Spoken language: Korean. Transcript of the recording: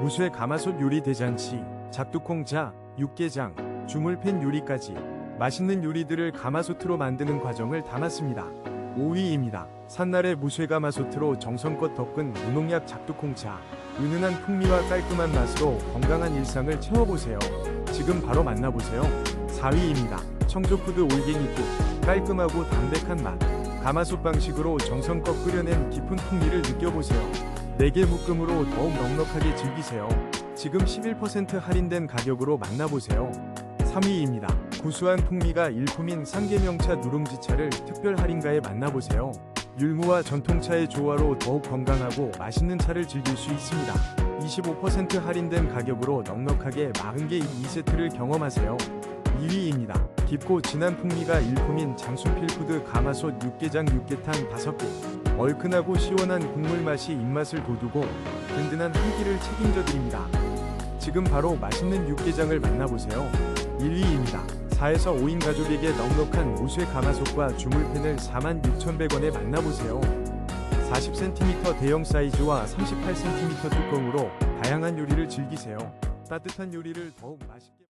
무쇠 가마솥 요리 대잔치, 작두콩자, 육개장, 주물팬 요리까지 맛있는 요리들을 가마솥으로 만드는 과정을 담았습니다. 5위입니다. 산날의 무쇠 가마솥으로 정성껏 덮은 무농약 작두콩차. 은은한 풍미와 깔끔한 맛으로 건강한 일상을 채워보세요. 지금 바로 만나보세요. 4위입니다. 청조푸드 올갱이국. 깔끔하고 담백한 맛. 가마솥 방식으로 정성껏 끓여낸 깊은 풍미를 느껴보세요. 4개 묶음으로 더욱 넉넉하게 즐기세요. 지금 11% 할인된 가격으로 만나보세요. 3위입니다. 구수한 풍미가 일품인 상계명차 누룽지차를 특별 할인가에 만나보세요. 율무와 전통차의 조화로 더욱 건강하고 맛있는 차를 즐길 수 있습니다. 25% 할인된 가격으로 넉넉하게 40개 2세트를 경험하세요. 2위입니다. 깊고 진한 풍미가 일품인 장순필푸드 가마솥 육개장 육개탕 5개. 얼큰하고 시원한 국물 맛이 입맛을 돋우고 든든한 한 끼를 책임져 드립니다. 지금 바로 맛있는 육개장을 만나보세요. 1위입니다. 4에서 5인 가족에게 넉넉한 무쇠 가마솥과 주물팬을 46,100원에 만나보세요. 40cm 대형 사이즈와 38cm 뚜껑으로 다양한 요리를 즐기세요. 따뜻한 요리를 더욱 맛있게